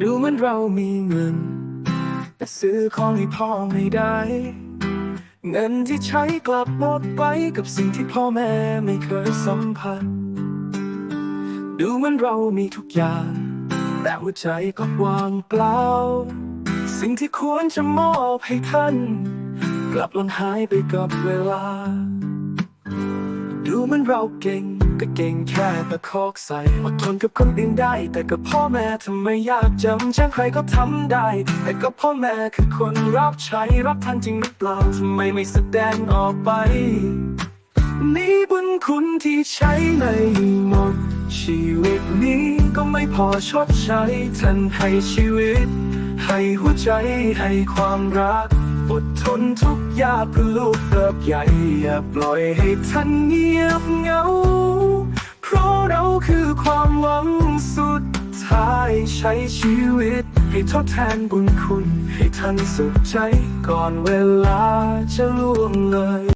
ดูเหมือนเรามีเงิน แต่ซื้อของให้พ่อไม่ได้ เงินที่ใช้กลับหมดไปกับสิ่งที่พ่อแม่ไม่เคยสัมผัส ดูเหมือนเรามีทุกอย่าง แต่หัวใจก็ว่างเปล่า สิ่งที่ควรจะมอบให้ท่าน กลับล่นหายไปกับเวลา ดูเหมือนเราเก่ง ก็เก่งแค่ตะคอกใส่อดทนกับคนอื่นได้ แต่กับพ่อแม่ทำไมยากจำแจ้งใครก็ทำได้ แต่กับพ่อแม่คือคนรับใช้รับท่านจริงหรือเปล่าทำไมไม่แสดงออกไป นี่บุญคุณที่ใช้ในหมด ชีวิตนี้ก็ไม่พอชดใช้ท่านให้ชีวิต ให้หัวใจให้ความรักอดทนทุกยากเพื่อลูกเติบใหญ่อย่าปล่อยให้ท่านเงียบเหงา คือความหวังสุดท้ายใช้ชีวิต ให้ทดแทนบุญคุณ ให้ทันสุขใจก่อนเวลาจะล่วงเลย